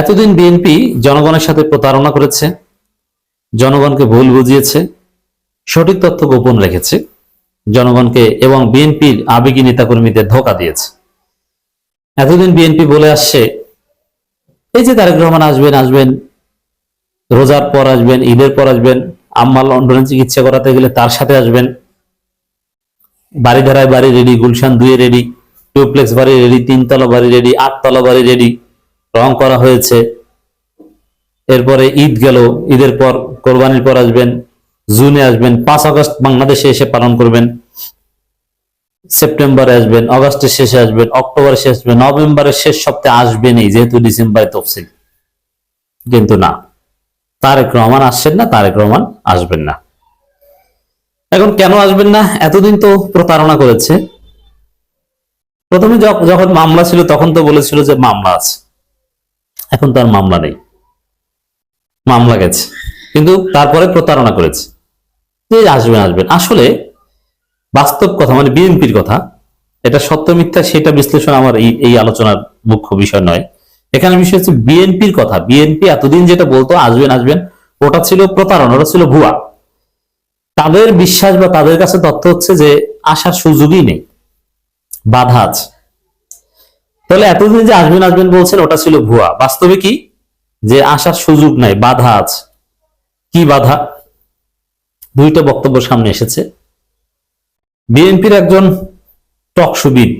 এতদিন বিএনপি জনগণের সাথে প্রতারণা করেছে, জনগণকে ভুল বুঝিয়েছে, সঠিক তথ্য গোপন রেখেছে, জনগণকে এবং বিএনপির আবেগী নেতাকর্মীদের ধোকা দিয়েছে। এতদিন বিএনপি বলে আসছে, এই যে তারেক রহমান আসবেন আসবেন, রোজার পর আসবেন, ঈদের পর আসবেন আম্মা লন্ডনে চিকিৎসা করাতে গেলে তার সাথে আসবেন, বাড়িধারায় বাড়ি রেডি গুলশান দুয়ে রেডি ডুপ্লেক্স বাড়ি রেডি তিনতলা বাড়ি রেডি আটতলা বাড়ি রেডি রং করা হয়েছে। এরপরে ঈদ গেল, ঈদের পর কোরবানির পর আসবেন, জুনে আসবেন, পাঁচ আগস্ট বাংলাদেশে এসে পালন করবেন, সেপ্টেম্বরে আসবেন, অগস্টের শেষে আসবেন অক্টোবরে শেষ আসবেন, নভেম্বরের শেষ সপ্তাহে আসবেনই যেহেতু ডিসেম্বরে তফসিল। কিন্তু না, তারেক রহমান আসছেন না, তারেক রহমান আসবেন না। এখন কেন আসবেন না? এতদিন তো প্রতারণা করেছে। প্রথমে যখ- যখন মামলা ছিল, তখন তো বলেছিল যে মামলা আছে। এখন তার মামলা নেই। মামলা গেছে। কিন্তু তারপরে প্রতারণা করেছে। যে আসবেন আসবেন আসলে বাস্তব কথা মানে বিএনপির কথা, এটা সত্য মিথ্যা সেটা বিশ্লেষণ আমার এই এই আলোচনার মুখ্য বিষয় নয়। এখানে বিষয় হচ্ছে বিএনপির কথা। বিএনপি এতদিন যেটা বলতো, আসবেন আসবেন, ওটা ছিল প্রতারণা, ওটা ছিল ভুয়া। তাদের বিশ্বাস বা তাদের কাছে তথ্য হচ্ছে যে আসার সুযোগই নেই। বাধা আছে। তাহলে এতদিন যে আসবেন আসবেন বলছেন, ওটা ছিল ভুয়া। বাস্তবে কি? যে আসার সুযোগ নাই, বাধা আছে। কি বাধা? দুইটা বক্তব্য সামনে এসেছে। বিএনপির একজন টকসুবিদ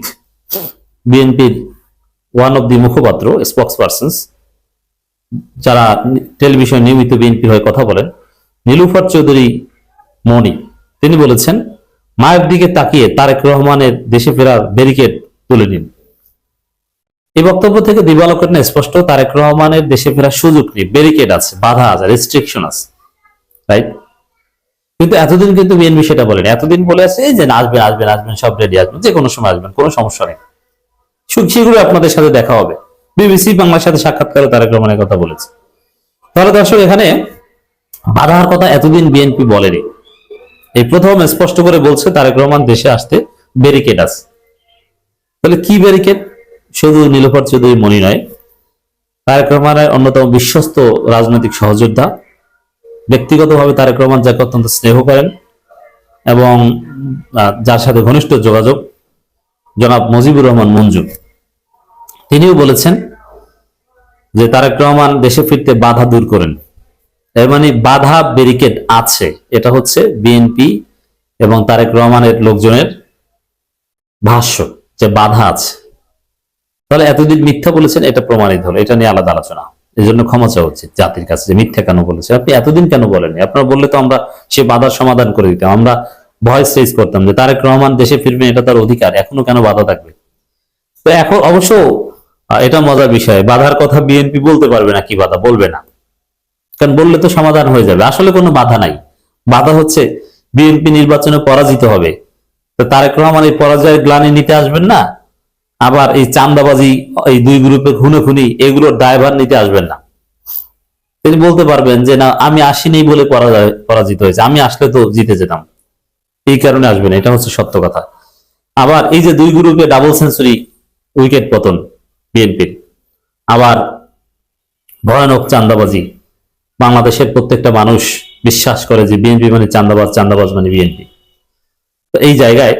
বিএনপির ওয়ান অফ দি মুখপাত্র স্পোক্স পার্সনস যারা টেলিভিশন নিয়মিত বিএনপি হয়ে কথা বলেন, নীলুফার চৌধুরী মনি তিনি বলেছেন, মায়ের দিকে তাকিয়ে তারেক রহমানের দেশে ফেরার ব্যারিকেড তুলে নিন। এই বক্তব্য থেকে দিবালোকের না স্পষ্ট, তারেক রহমানের দেশে ফেরার সুযোগ নেই। ব্যারিকেড আছে, বাধা আছে রেস্ট্রিকশন আছে রাইট কিন্তু এতদিন কিন্তু বিএনপি সেটা বলেনি। এতদিন বলে আছে যে আসবেন আসবেন আসবেন, সব রেডি আসবেন। যে কোনো সময় আসবেন, কোনো সমস্যা নেই। শীঘ্রই আপনাদের সাথে দেখা হবে। বিবিসি বাংলার সাথে সাক্ষাৎকারে তারেক রহমানের কথা বলেছে। তাহলে দর্শক, এখানে বাধার কথা এতদিন বিএনপি বলেনি। এই প্রথম স্পষ্ট করে বলছে, তারেক রহমান দেশে আসতে ব্যারিকেড আছে। তাহলে কি ব্যারিকেড শুধু নীলফার চৌধুরী মনি নয়। তারেক রহমানের অন্যতম বিশ্বস্ত রাজনৈতিক সহযোদ্ধা। ব্যক্তিগতভাবে তারেক রহমান যাকে অত্যন্ত স্নেহ করেন এবং যার সাথে ঘনিষ্ঠ যোগাযোগ, জনাব মুজিবুর রহমান মঞ্জু। তিনিও বলেছেন যে তারেক রহমান দেশে ফিরতে বাধা দূর করেন। এর মানে বাধা ব্যারিকেড আছে। এটা হচ্ছে বিএনপি এবং তারেক রহমানের লোকজনের ভাষ্য যে বাধা আছে। তাহলে এতদিন মিথ্যা বলেছেন, এটা প্রমাণিত হলো। এটা নিয়ে আলাদা আলোচনা। এই জন্য ক্ষমা চাওয়া উচিত জাতির কাছে যে মিথ্যা কেন বলেছে। আপনি এতদিন কেন বলেননি? আপনারা বললে তো আমরা সে বাধার সমাধান করে দিতাম। আমরা ভয়েস রেজ করতাম যে তারেক রহমান দেশে ফিরবেন, এটা তার অধিকার। এখনও কেন বাধা থাকবে? তো এখন অবশ্য এটা মজার বিষয়। বাধার কথা বিএনপি বলতে পারবে না, কি বাধা? বলবে না। কারণ বললে তো সমাধান হয়ে যাবে। আসলে কোনো বাধা নাই। বাধা হচ্ছে বিএনপি নির্বাচনে পরাজিত হবে। তো তারেক রহমান এই পরাজয়ের গ্লানি নিতে আসবেন না? আবার এই চান্দাবাজি, এই দুই গ্রুপে খুনে খুনি এগুলোর ড্রাইভার নিতে আসবেন না। তিনি বলতে পারবেন যে, না, আমি আসিনি বলে পরাজিত হয়েছে। আমি আসলে তো জিতে যেতাম। এই কারণে আসবেন এটা হচ্ছে সত্য কথা। আবার এই যে দুই গ্রুপে ডাবল সেঞ্চুরি উইকেট পতন বিএনপির আবার ভয়ানক চান্দাবাজি। বাংলাদেশের প্রত্যেকটা মানুষ বিশ্বাস করে যে বিএনপি মানে চান্দাবাজ চান্দাবাজ মানে বিএনপি তো এই জায়গায়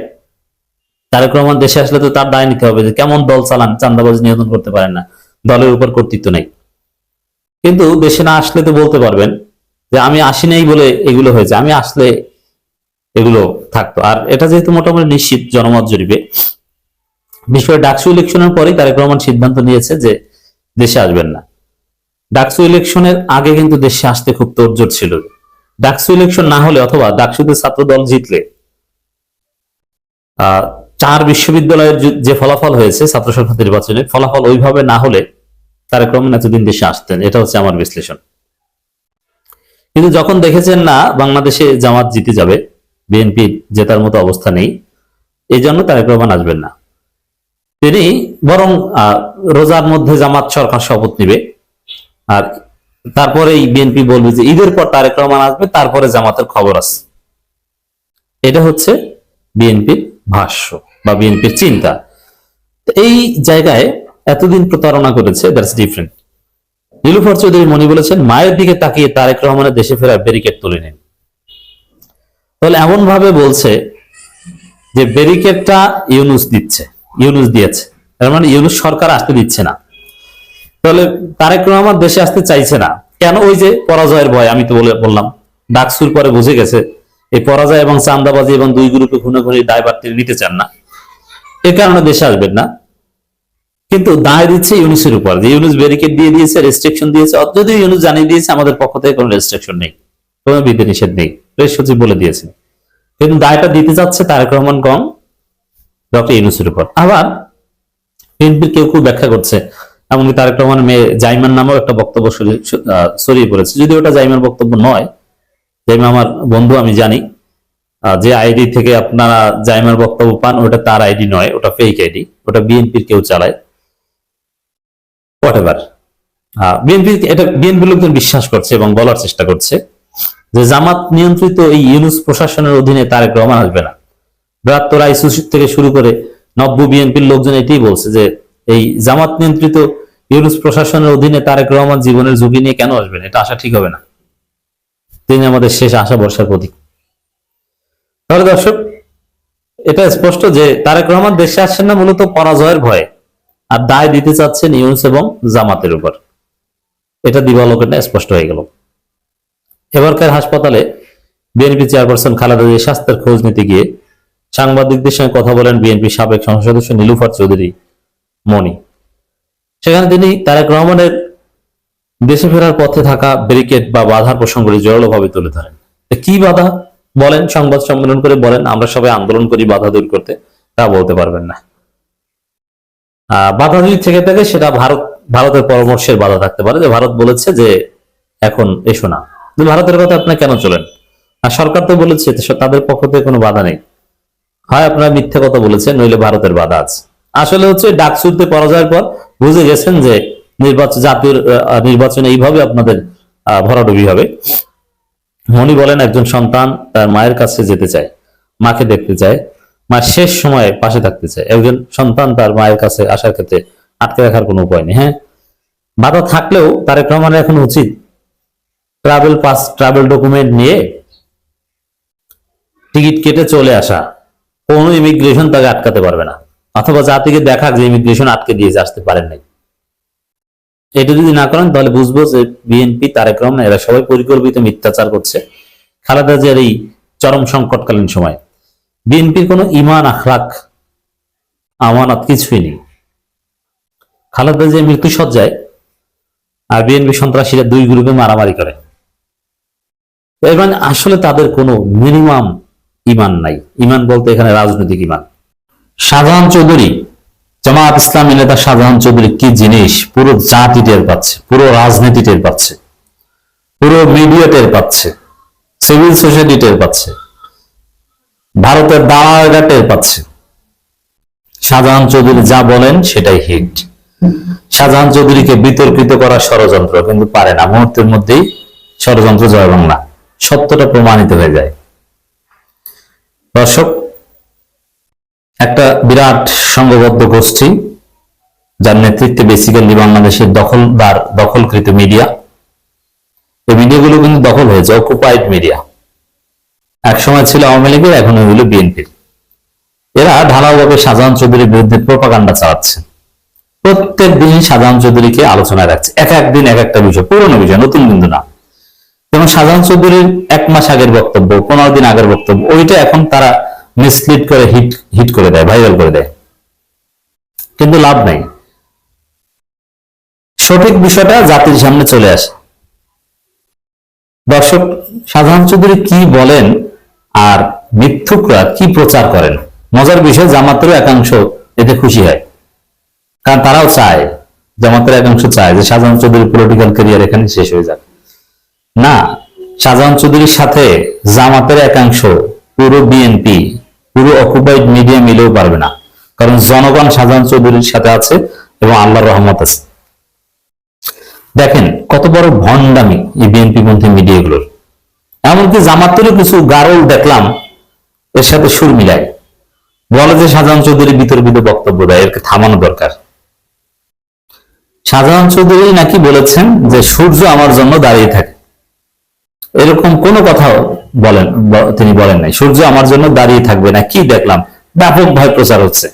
তারেক রহমান দেশে আসলে তো তার দায় নিতে হবে যে কেমন দল চালান চান্দাবাজ নিয়ন্ত্রণ করতে পারেন না। দলের উপর কর্তৃত্ব নেই। কিন্তু দেশে না আসলে তো বলতে পারবেন যে আমি আসি নাই বলে এগুলো হয়েছে, আমি আসলে এগুলো থাকতো। আর এটা যেহেতু মোটামুটি নিশ্চিত জনমত জরিপে, বিশেষ করে ডাকসু ইলেকশনের পরেই তারেক রহমান সিদ্ধান্ত নিয়েছে যে দেশে আসবেন না। ডাকসু ইলেকশনের আগে কিন্তু দেশে আসতে খুব তোড়জোড় ছিল। ডাকসু ইলেকশন না হলে অথবা ডাকসুতে ছাত্র দল জিতলে চার বিশ্ববিদ্যালয়ের যে- ফলাফল হয়েছে ছাত্র সংসদ নির্বাচনে, ফলাফল ওইভাবে না হলে তারেক রহমান এতদিন দেশে আসতেন। এটা হচ্ছে আমার বিশ্লেষণ। কিন্তু যখন দেখেছেন না বাংলাদেশে জামাত জিতে যাবে, বিএনপি জেতার মতো অবস্থা নেই এই জন্য তারেক রহমান আসবেন না। তিনি বরং রোজার মধ্যে জামাত সরকার শপথ নিবে। আর তারপরেই বিএনপি বলবে যে ঈদের পর তারেক রহমান আসবে, তারপরে জামাতের খবর আছে। এটা হচ্ছে বিএনপির ভাষ্য। বা বিএনপির চিন্তা। এই জায়গায় এতদিন প্রতারণা করেছে দ্যাটস ডিফারেন্ট নীলুফার চৌধুরী মনি বলেছেন, মায়ের দিকে তাকিয়ে তারেক রহমানের দেশে ফেরার ব্যারিকেড তুলে নিন। তাহলে এমন ভাবে বলছে যে ব্যারিকেডটা ইউনুস দিচ্ছে, ইউনুস দিয়েছে। তার মানে ইউনুস সরকার আসতে দিচ্ছে না। তাহলে তারেক রহমান দেশে আসতে চাইছে না। কেন ওই যে পরাজয়ের ভয়, আমি তো বলে বললাম, ডাকসুর পরে বুঝে গেছে, এই পরাজয় এবং চান্দাবাজি এবং দুই গ্রুপে খুনাখুনি দায়ভার তিনি নিতে চান না। এ কারণে দেশে আসবেন না। কিন্তু দায় দিচ্ছে ইউনুসের উপর। যে ইউনুস ব্যারিকেড দিয়ে দিয়েছে রেস্ট্রিকশন দিয়েছে, যদিও ইউনুস জানিয়ে দিয়েছে, আমাদের পক্ষ থেকে কোনো রেস্ট্রিকশন নেই, কোনো বিধি নিষেধ নেই। প্রেস সচিব বলে দিয়েছে। কিন্তু দায়টা দিতে যাচ্ছে তারেক রহমান কম, ডক্টর ইউনুসের উপর। আবার বিএনপির কেউ কেউ ব্যাখ্যা করছে, এমনকি তারেক রহমানের মেয়ে জাইমার নামেও একটা বক্তব্য ছড়িয়ে- পড়েছে। যদি ওটা জাইমার বক্তব্য নয়, জাইমা আমার বন্ধু, আমি জানি। যে আইডি থেকে আপনারা জাইমার বক্তব্য পান, ওটা তার আইডি নয়, ওটা ফেক আইডি ওটা বিএনপির কেউ চালায়। হোয়াট এভার বিএনপি এটা বিএনপি লোকজন বিশ্বাস করছে এবং বলার চেষ্টা করছে যে জামাত নিয়ন্ত্রিত এই ইউনুস প্রশাসনের অধীনে তারেক রহমান আসবে না। বৃহত্তর আইসু থেকে শুরু করে নব্য বিএনপির লোকজন এটাই বলছে যে এই জামাত নিয়ন্ত্রিত ইউনুস প্রশাসনের অধীনে তারেক রহমান জীবনের ঝুঁকি নিয়ে কেন আসবেন এটা আশা ঠিক হবে না। তিনি আমাদের শেষ আশা বর্ষার প্রতীক। তাহলে দর্শক, এটা স্পষ্ট যে তারেক রহমান দেশে আসছেন না মূলত পরাজয়ের ভয়ে, আর দায় দিতে চাচ্ছেন ইউনুস এবং জামাতের উপর। এটা দিবালোকের স্পষ্ট হয়ে গেল। এবারকার হাসপাতালে বিএনপি চেয়ারপারসন খালেদা জিয়ার স্বাস্থ্যের খোঁজ নিতে গিয়ে সাংবাদিকদের সঙ্গে কথা বলেন বিএনপি সাবেক সংসদ সদস্য নীলুফার চৌধুরী মনি সেখানে তিনি তারেক রহমানের দেশে ফেরার পথে থাকা ব্যারিকেড বা বাধার প্রসঙ্গটি জোরালোভাবে তুলে ধরেন। কি বাধা? বলেন সংবাদ সম্মেলন করে বলেন আমরা সবাই আন্দোলন করি বাধা দূর করতে তা বলতে পারবেন না। বাধা যদি থেকে থাকে সেটা ভারত ভারতের পরামর্শের বাধা থাকতে পারে। যে ভারত বলেছে যে এখন এসো না। ভারতের কথা আপনি কেন চলেন? আর সরকার তো বলেছে তাদের পক্ষ থেকে কোনো বাধা নেই। হয় আপনারা মিথ্যা কথা বলেছেন নইলে ভারতের বাধা আছে। আসলে হচ্ছে ডাক ডাকসুরতে পরাজয়ের পর বুঝে গেছেন যে নির্বাচন আহ, নির্বাচনে এইভাবে আপনাদের ভরাডুবি হবে। মনি বলেন, একজন সন্তান তার মায়ের কাছে যেতে চায়, মাকে দেখতে চায় মা শেষ সময়ে পাশে থাকতে চায়। একজন সন্তান তার মায়ের কাছে আসার ক্ষেত্রে আটকে রাখার কোনো উপায় নেই। হ্যাঁ বাধা থাকলেও তারেক রহমানের এখন উচিত ট্রাভেল পাস ট্রাভেল ডকুমেন্ট নিয়ে টিকিট কেটে চলে আসা। কোনো ইমিগ্রেশন তাকে আটকাতে পারবে না, অথবা জাতিকে দেখা যে ইমিগ্রেশন আটকে দিয়েছে, আসতে পারেন নাই। এটা যদি না করেন, তাহলে বুঝব যে বিএনপি, তারেক রহমান, এরা সবাই পরিকল্পিত মিথ্যাচার করছে। খালেদা জিয়ার এই চরম সংকটকালীন সময়। বিএনপির কোনো ইমান আখলাক আমানত কিছুই নেই। খালেদা জিয়া মৃত্যু সজ্জায় আর বিএনপি সন্ত্রাসীরা দুই গ্রুপে মারামারি করে। মানে আসলে তাদের কোনো মিনিমাম ইমান নাই। ইমান বলতে এখানে রাজনৈতিক ইমান শাহজাহান চৌধুরী জামাত ইসলামী নেতা শাহজাহান চৌধুরী কি জিনিস? পুরো জাতি টের পাচ্ছে, পুরো রাজনীতি টের পাচ্ছে, পুরো মিডিয়া টের পাচ্ছে সিভিল সোসাইটি টের পাচ্ছে, ভারতের দালালরা টের পাচ্ছে। শাহজাহান চৌধুরী যা বলেন সেটাই হিট শাহজাহান চৌধুরীকে বিতর্কিত করা ষড়যন্ত্র কিন্তু পারে না, মুহূর্তের মধ্যেই ষড়যন্ত্র জয় বাংলা, সত্যটা প্রমাণিত হয়ে যায়। দর্শক একটা বিরাট সংঘবদ্ধ গোষ্ঠী, যার নেতৃত্বে বেসিক্যালি বাংলাদেশের দখলদার, দখলকৃত মিডিয়া এই মিডিয়াগুলো কিন্তু দখল হয়েছে অকুপাইড মিডিয়া এক সময় ছিল আওয়ামী লীগের, এখন হইল বিএনপির এরা ঢালাওভাবে শাহজাহান চৌধুরীর বিরুদ্ধে প্রোপাগান্ডা চালাচ্ছে। প্রত্যেক দিন শাহজাহান চৌধুরীকে আলোচনায় রাখছে। এক এক দিন, এক একটা বিষয়, পুরনো বিষয়, নতুন কিন্তু না। যেমন শাহজাহান চৌধুরীর এক মাস আগের বক্তব্য, পনেরো দিন আগের বক্তব্য, ওইটা এখন তারা মিসলিড করে হিট হিট করে দেয় ভাইরাল করে দেয়। কিন্তু লাভ নাই। সঠিক বিষয়টা জাতির সামনে চলে আসে। দর্শক শাহজাহান চৌধুরী কি বলেন আর মিথ্যুকরা কি প্রচার করেন? মজার বিষয়, জামাতেরও একাংশ এতে খুশি হয়। কারণ তারাও চায়, জামাতের একাংশ চায় যে শাহজাহান চৌধুরীর পলিটিক্যাল ক্যারিয়ার এখানে শেষ হয়ে যাক। না শাহজাহান চৌধুরীর সাথে জামাতের একাংশ, পুরো বিএনপি পুরো অকুপাইড মিডিয়া মিলেও পারবে না। কারণ জনগণ শাহজাহান চৌধুরীর সাথে আছে এবং আল্লাহর রহমত আছে। দেখেন, কত বড় ভণ্ডামি এই বিএনপি পন্থী মিডিয়াগুলোর। এমনকি জামাতেরও কিছু গারল দেখলাম, এর সাথে সুর মিলায়। বলে যে শাহজাহান চৌধুরী বিতর্কিত বক্তব্য দেয় এরকে থামানো দরকার। শাহজাহান চৌধুরী নাকি বলেছেন যে সূর্য আমার জন্য দাঁড়িয়ে থাকে। এরকম কোনো কথা বলেন তিনি বলেন নাই। সূর্য আমার জন্য দাঁড়িয়ে থাকবে না, কি দেখলাম? ব্যাপক ভয় প্রচার হচ্ছে।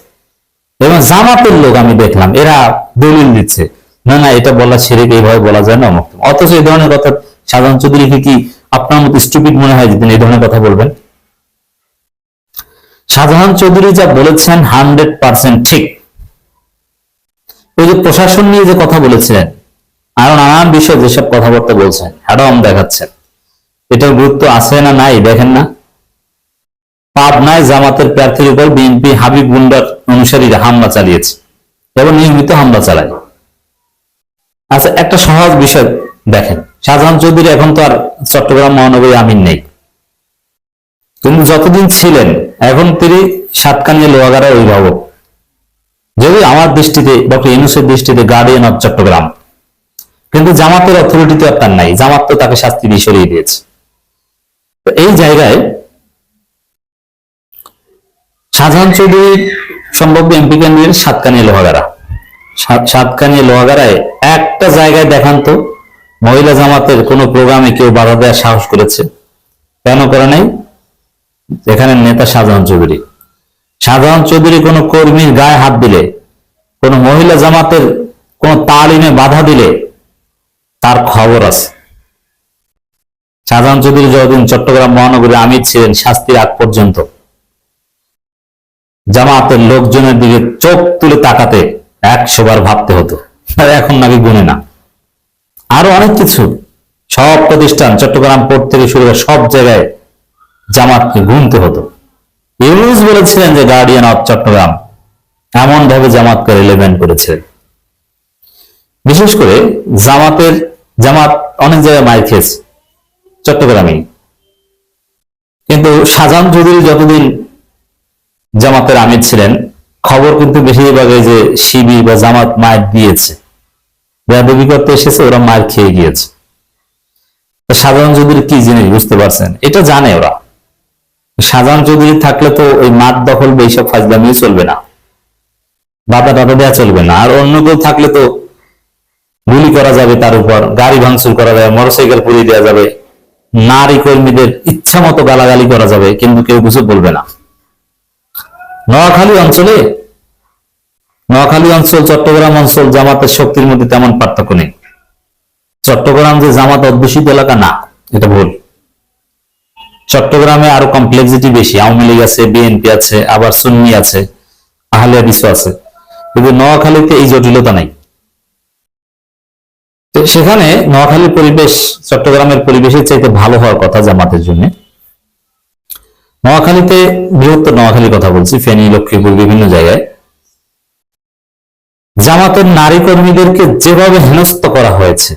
এবং জামাতের লোক আমি দেখলাম, এরা দলিল দিচ্ছে। না না, এটা বলা ছেড়ে এইভাবে বলা যায় না। অথচ এই ধরনের কথা সাধারণ চৌধুরীকে কি আপনার মতো স্টুপিড মনে হয় যে তিনি এই ধরনের কথা বলবেন? সাধারণ চৌধুরী যা বলেছেন হান্ড্রেড পার্সেন্ট ঠিক। ওই যে প্রশাসন নিয়ে যে কথা বলেছিলেন আরও নানান বিষয়ে যেসব কথাবার্তা বলছেন হ্যাডম দেখাচ্ছেন। এটার গুরুত্ব আছে না নাই, দেখেন না। পাবনায় জামাতের প্রার্থীর উপর বিএনপি হাবিব গুন্ডার অনুসারীরা হামলা চালিয়েছে এবং নিয়মিত হামলা চালায়। আচ্ছা একটা সহজ বিষয় দেখেন। শাহজাহান চৌধুরী এখন তো আর চট্টগ্রাম মহানগরী আমিন নেই। কিন্তু যতদিন ছিলেন, এখন তিনি সাতকানিয়া লোহাগাড়ার অভিভাবক। যদি আমার দৃষ্টিতে, ডক্টর ইউনুসের দৃষ্টিতে গার্ডিয়ান অফ চট্টগ্রাম। কিন্তু জামাতের অথরিটি তো আর নাই। জামাত তো তাকে শাস্তি দিয়ে সরিয়ে দিয়েছে। তো এই জায়গায় শাহজাহান চৌধুরী সম্ভাব্য এমপি ক্যান্ডিডেট সাতকানিয়া লোহাগাড়া। সাত- সাতকানিয়া লোহাগাড়ায় একটা জায়গায় দেখান তো মহিলা জামাতের কোন প্রোগ্রামে কেউ বাধা দেওয়ার সাহস করেছে। কেন করে নাই? এখানে নেতা শাহজাহান চৌধুরী। শাহজাহান চৌধুরী কোন কর্মীর গায়ে হাত দিলে, কোন মহিলা জামাতের কোন তালিমে বাধা দিলে তার খবর আছে। শাহজাহান চৌধুরী যতদিন চট্টগ্রাম মহানগরী আমির ছিলেন, শাস্তির আগ পর্যন্ত জামাতের লোকজনের দিকে চোখ তুলে তাকাতে একশোবার ভাবতে হতো। এখন নাকি গুনে না। আরও অনেক কিছু। সব প্রতিষ্ঠান চট্টগ্রাম পোর্ট থেকে শুরু সব জায়গায় জামাতকে গুনতে হতো। ইউনুস বলেছিলেন যে গার্ডিয়ান অফ চট্টগ্রাম এমন ভাবে জামাতকে রিলেভেন্ট করেছিলেন বিশেষ করে জামাতের, জামাত অনেক জায়গায় মার খেয়েছে চট্টগ্রামে। কিন্তু শাহজাহান চৌধুরী যতদিন জামাতের আমির ছিলেন, খবর কিন্তু বেশিরভাগ যে শিবির বা জামাত মায়ের দিয়েছে। করতে এসেছে, ওরা মার খেয়ে গিয়েছে। সাধারণ চৌধুরী কি জিনিস বুঝতে পারছেন? এটা জানে ওরা। সাধারণ চৌধুরী থাকলে তো ওই মাঠ দখল বা এইসব ফাজলামিও চলবে না। বাধা টাধা দেওয়া চলবে না। আর অন্য কেউ থাকলে তো গুলি করা যাবে তার উপর, গাড়ি ভাঙচুর করা যাবে, মোটরসাইকেল পুড়িয়ে দেওয়া যাবে। নারী কর্মীদের ইচ্ছা মতো গালাগালি করা যাবে, কিন্তু কেউ কিছু বলবে না। নোয়াখালী অঞ্চলে, নোয়াখালী অঞ্চল, চট্টগ্রাম অঞ্চল জামাতের শক্তির মধ্যে তেমন পার্থক্য নেই। চট্টগ্রাম যে জামাত অধ্যুষিত এলাকা, না, এটা ভুল। চট্টগ্রামে আরও কমপ্লেক্সিটি বেশি, আওয়ামী লীগ আছে বিএনপি আছে, আবার সুন্নি আছে আহলিয়া বিশু আছে। কিন্তু নোয়াখালীতে এই জটিলতা নাই। সেখানে নোয়াখালীর পরিবেশ, চট্টগ্রামের পরিবেশের চাইতে ভালো হওয়ার কথা জামাতের জন্য। নোয়াখালীতে বৃহত্তর নোয়াখালীর কথা বলছি, ফেনী, লক্ষ্মীপুর, বিভিন্ন জায়গায়। জামাতের নারী কর্মীদেরকে যেভাবে হেনস্থ করা হয়েছে,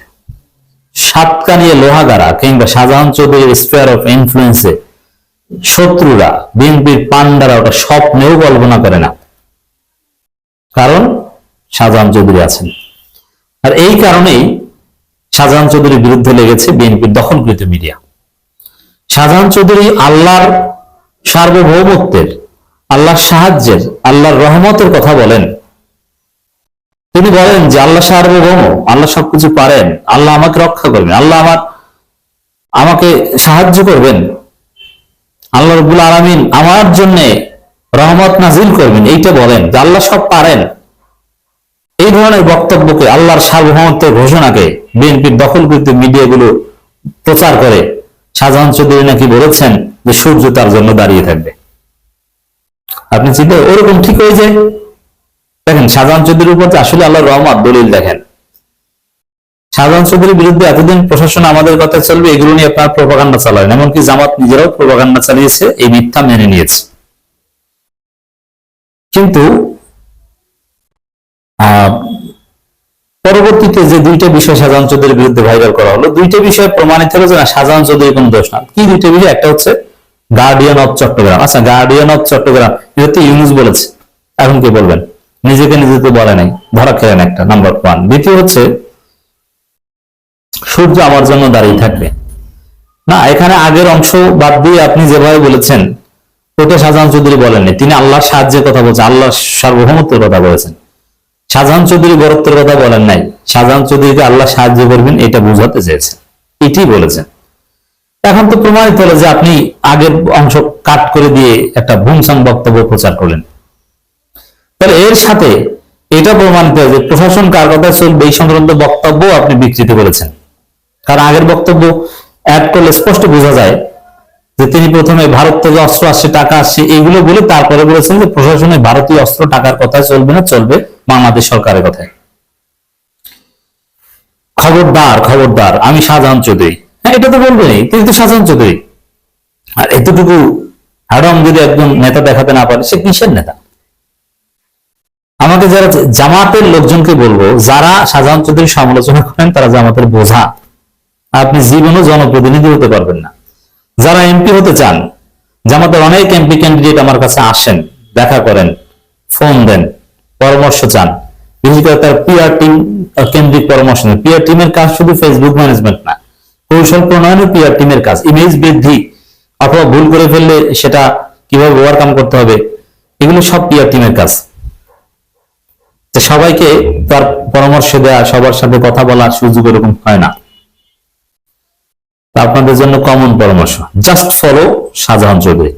সাতকানিয়ে লোহাগাড়া কিংবা শাহজাহান চৌধুরীর স্পেয়ার অফ ইনফ্লুয়েন্সে শত্রুরা, বিএনপির পান্ডারা ওটা স্বপ্নেও কল্পনা করে না। কারণ শাহজাহান চৌধুরী আছেন। আর এই কারণেই শাহজাহান চৌধুরীর বিরুদ্ধে লেগেছে বিএনপির দখলকৃত মিডিয়া। শাহজাহান চৌধুরী আল্লাহর সার্বভৌমত্বের, আল্লাহর সাহায্যের, আল্লাহর রহমতের কথা বলেন। তিনি বলেন যে আল্লাহ সার্বভৌম, আল্লাহ সবকিছু পারেন, আল্লাহ আমাকে রক্ষা করবেন, আল্লাহ আমার, আমাকে সাহায্য করবেন। আল্লাহ রবুল আলমিন আমার জন্য রহমত নাজিল করবেন, এইটা বলেন যে আল্লাহ সব পারেন। এই ধরনের বক্তব্যকে, আল্লাহর সার্বভৌমত্বের ঘোষণাকে বিএনপির দখলকৃত মিডিয়াগুলো প্রচার করে শাহজাহান চৌধুরী নাকি বলেছেন যে সূর্য তার জন্য দাঁড়িয়ে থাকবে। আপনি চিন্তা, ওরকম ঠিক হয়ে যায়? দেখেন শাহজাহান চৌধুরীর উপর আসলে আল্লাহ রহমত, দলিল দেখেন। শাহজাহান চৌধুরীর বিরুদ্ধে এতদিন প্রশাসন আমাদের কথা চলবে, এগুলো নিয়ে আপনার প্রপাগান্ডা চালায় এমনকি জামাত নিজেরাও প্রপাগান্ডা চালিয়েছে, এই মিথ্যা মেনে নিয়েছে। কিন্তু পরবর্তীতে যে দুইটা বিষয় শাহজাহান চৌধুরীর বিরুদ্ধে ভাইরাল করা হলো, দুইটা বিষয় প্রমাণিত হলো যে না, শাহজাহান চৌধুরীর কোনো দোষ না। কি দুইটা বিষয়? একটা হচ্ছে গার্ডিয়ান অফ চট্টগ্রাম আচ্ছা গার্ডিয়ান অফ চট্টগ্রাম এটা তো ইউনুস বলেছে। এখন কি বলবেন? নিজেকে নিজে তো বলে নাই। ধরা খেলেন একটা নাম্বার ওয়ান দ্বিতীয় হচ্ছে, সূর্য আমার জন্য দাঁড়িয়ে থাকবে। না, এখানে আগের অংশ বাদ দিয়ে আপনি যেভাবে বলেছেন, ওটা শাহজাহান চৌধুরী বলেননি। তিনি আল্লাহর সাহায্যের কথা বলছেন, আল্লাহর সার্বভৌমত্বের কথা বলেছেন। শাহজাহান চৌধুরী বরত্বের কথা বলেন নাই। শাহজাহান চৌধুরীকে আল্লাহ সাহায্য করবেন, এটা বোঝাতে চেয়েছেন। এটি বলেছেন। এখন তো প্রমাণিত হলো যে আপনি আগের অংশ কাট করে দিয়ে একটা ভুমসাং বক্তব্য প্রচার করলেন। তাহলে এর সাথে এটা প্রমাণিত হয় যে প্রশাসন কার কথা চলবে, এই সংক্রান্ত বক্তব্য আপনি বিকৃত করেছেন। কারণ আগের বক্তব্য অ্যাড করলে স্পষ্ট বোঝা যায় যে তিনি প্রথমে ভারত থেকে অস্ত্র আসছে টাকা আসছে এগুলো বলে তারপরে বলেছেন যে প্রশাসনে ভারতীয় অস্ত্র টাকার কথা চলবে না, চলবে বাংলাদেশ সরকারের কথায়। খবরদার খবরদার, আমি শাহজাহান চৌধুরী। হ্যাঁ এটা তো বলবেনই, তিনি তো শাহজাহান চৌধুরী। আর এতটুকু হ্যাডম যদি একজন নেতা দেখাতে না পারে, সে কিসের নেতা? আমাকে যারা জামাতের লোকজনকে বলব, যারা শাহজাহান চৌধুরীর সমালোচনা করেন, তারা জামাতের বোঝা। আপনি জীবনও জনপ্রতিনিধি হতে পারবেন না। যারা এমপি হতে চান, জামাতের অনেক এমপি ক্যান্ডিডেট আমার কাছে আসেন, দেখা করেন ফোন দেন, পরামর্শ চান। বিশেষ করে তার পিআর টিম কেন্দ্রিক পরামর্শ নেন। পিআর টিমের কাজ শুধু ফেসবুক ম্যানেজমেন্ট না, কৌশল প্রণয়নও পিআর টিমের কাজ ইমেজ বৃদ্ধি অথবা ভুল করে ফেললে সেটা কীভাবে ওভারকাম করতে হবে, এগুলো সব পিআর টিমের কাজ। সবাইকে তার পরামর্শ দেওয়া সবার সাথে কথা বলার সুযোগ এরকম হয় না। আপনাদের জন্য কমন পরামর্শ। Just follow Shahjahan Chowdhury.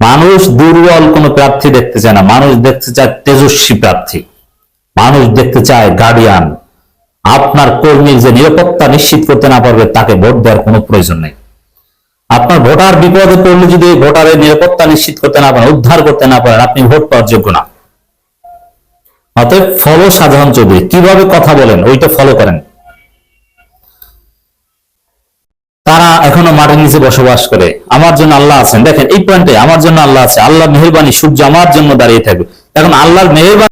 মানুষ দুর্বল কোন প্রার্থী দেখতে চায় না। মানুষ দেখতে চায় তেজস্বী প্রার্থী। মানুষ দেখতে চায় গার্ডিয়ান আপনার কর্মীর যে নিরাপত্তা নিশ্চিত করতে না পারবে, তাকে ভোট দেওয়ার কোনো প্রয়োজন নেই। আপনার ভোটার বিপদে পড়লে যদি ভোটারের নিরাপত্তা নিশ্চিত করতে না পারেন, উদ্ধার করতে না পারেন, আপনি ভোট পাওয়ার যোগ্য না। অতএব ফলো সাধারণ চৌধুরী। কীভাবে কথা বলেন, ওইটা ফলো করেন। তারা এখনও মাটির নিচে বসবাস করে। আমার জন্য আল্লাহ আছেন। দেখেন, এই পয়েন্টে আমার জন্য আল্লাহ আছে। আল্লাহ মেহরবানি সূর্য আমার জন্য দাঁড়িয়ে থাকবে। এখন আল্লাহর মেহরবানি